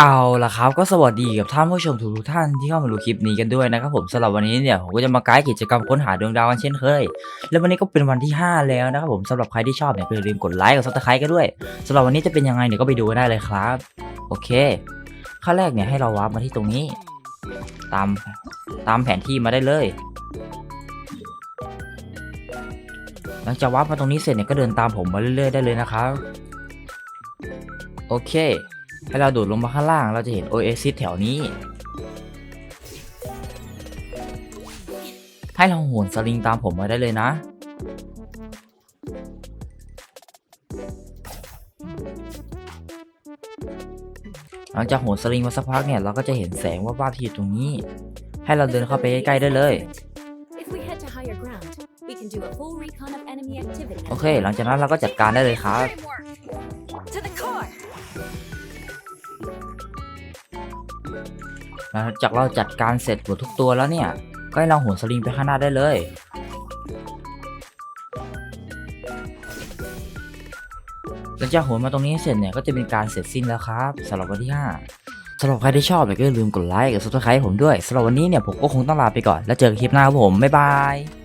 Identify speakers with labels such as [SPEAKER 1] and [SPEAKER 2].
[SPEAKER 1] เอาละครับก็สวัสดีกับท่านผู้ชมทุกท่านที่เข้ามาดูคลิปนี้กันด้วยนะครับผมสำหรับวันนี้เนี่ยผมก็จะมาไกด์กิจกรรมค้นหาดวงดาวกันเช่นเคย และวันนี้ก็เป็นวันที่ 5 แล้วนะครับผมสำหรับใครที่ชอบเนี่ยก็อย่าลืมกดไลค์กดซับสไครต์กันด้วยสำหรับวันนี้จะเป็นยังไงเนี่ยก็ไปดูกันได้เลยครับ โอเคขั้นแรกเนี่ยให้เราวาร์ปมาที่ตรงนี้ ตามตามแผนที่มาได้เลยหลังจากวาร์ปมาตรงนี้เสร็จเนี่ยก็เดินตามผมมาเรื่อยๆได้เลยนะครับโอเค ให้เราโดดลงมาข้างล่างเราจะเห็นโอเอซิสแถวนี้ ให้เราโหนสลิงตามผมมาได้เลยนะ หลังจากโหนสลิงมาสักพักเนี่ยเราก็จะเห็นแสงว่าบๆที่อยู่ตรงนี้ ให้เราเดินเข้าไปใกล้ๆได้เลย
[SPEAKER 2] If we head to higher ground, we can do a full recon of enemy activity.
[SPEAKER 1] โอเค หลังจากนั้นเราก็จัดการได้เลยครับ หลังจากเราจัดการเสร็จหมดทุกตัวแล้วเนี่ย ก็ให้เราโหนสลิงไปข้างหน้าได้เลย หลังจากโหนมาตรงนี้เสร็จเนี่ยก็จะเป็นการเสร็จสิ้นแล้วครับสำหรับวันที่ 5สำหรับใครที่ชอบเนี่ยก็อย่าลืมกดไลค์กับซับสไครต์ผมด้วยสำหรับวันนี้เนี่ยผมก็คงต้องลาไปก่อนแล้วเจอกันคลิปหน้าครับผมบ๊ายบาย